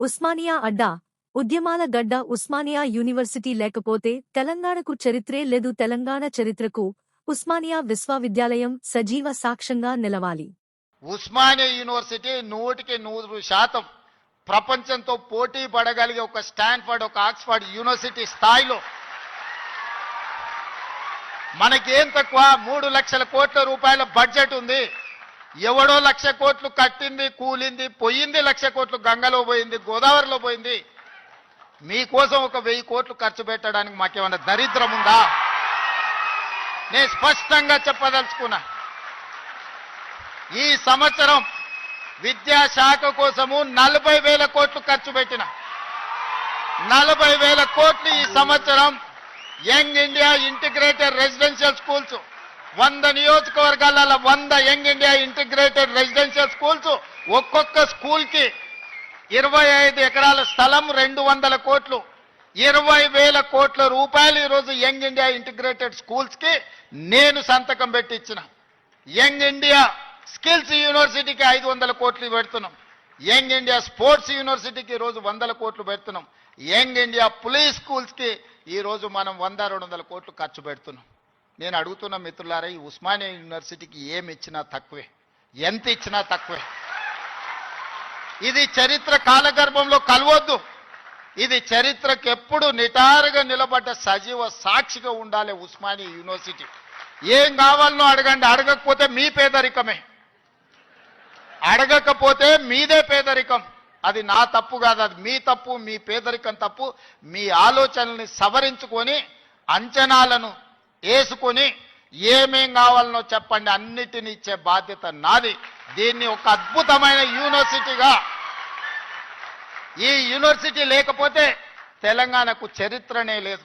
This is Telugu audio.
ఉస్మానియా అడ్డా. ఉద్యమాల గడ్డ ఉస్మానియా యూనివర్సిటీ లేకపోతే తెలంగాణకు చరిత్రే లేదు. తెలంగాణ చరిత్రకు ఉస్మానియా విశ్వవిద్యాలయం సజీవ సాక్ష్యంగా నిలవాలి. ఉస్మానియా యూనివర్సిటీ నూటికి నూరు శాతం ప్రపంచంతో పోటీ పడగలిగే ఒక స్టాన్ఫర్డ్ ఒక ఆక్స్ఫర్డ్ యూనివర్సిటీ స్థాయిలో. మనకేం తక్కువ? మూడు లక్షల కోట్ల రూపాయల బడ్జెట్ ఉంది. ఎవడో లక్ష కోట్లు కట్టింది కూలింది పోయింది లక్ష కోట్లు గంగలో పోయింది గోదావరిలో పోయింది. మీకోసం ఒక వెయ్యి కోట్లు ఖర్చు పెట్టడానికి మాకేమన్నా దరిద్రం ఉందా? నేను స్పష్టంగా చెప్పదలుచుకున్నా. ఈ సంవత్సరం విద్యాశాఖ కోసము నలభై వేల కోట్లు ఖర్చు పెట్టిన. నలభై వేల కోట్లు ఈ సంవత్సరం young India integrated residential schools వంద నియోజకవర్గాల వంద young India integrated residential schools ఒక్కొక్క స్కూల్కి ఇరవై ఐదు ఎకరాల స్థలం రెండు వందల కోట్లు ఇరవై వేల కోట్ల రూపాయలు ఈరోజు యంగ్ ఇండియా ఇంటిగ్రేటెడ్ స్కూల్స్కి నేను సంతకం పెట్టి ఇచ్చిన యంగ్ ఇండియా స్కిల్స్ యూనివర్సిటీకి ఐదు వందల కోట్లు పెడుతున్నాం. యంగ్ ఇండియా స్పోర్ట్స్ యూనివర్సిటీకి ఈరోజు రోజు వందల కోట్లు పెడుతున్నాం. యంగ్ ఇండియా పులీస్ స్కూల్స్కి ఈరోజు మనం వంద రెండు వందల కోట్లు ఖర్చు పెడుతున్నాం. నేను అడుగుతున్న మిత్రులారా ఈ ఉస్మానియా యూనివర్సిటీకి ఏమి ఇచ్చినా తక్కువే. ఎంత ఇచ్చినా తక్కువే. ఇది చరిత్ర కాలగర్భంలో కలవద్దు. ఇది చరిత్రకు ఎప్పుడు నిటారుగా నిలబడ్డ సజీవ సాక్షిగా ఉండాలి ఉస్మానియా యూనివర్సిటీ. ఏం కావాలనో అడగండి. అడగకపోతే మీ పేదరికమే. అడగకపోతే మీదే పేదరికం. అది నా తప్పు కాదు. అది మీ తప్పు మీ పేదరికం తప్పు. మీ ఆలోచనల్ని సవరించుకొని అంచనాలను వేసుకొని ఏమేం కావాలనో చెప్పండి. అన్నిటిని ఇచ్చే బాధ్యత నాది. దీన్ని ఒక అద్భుతమైన యూనివర్సిటీగా ఈ యూనివర్సిటీ లేకపోతే తెలంగాణకు చరిత్రనే లేదు.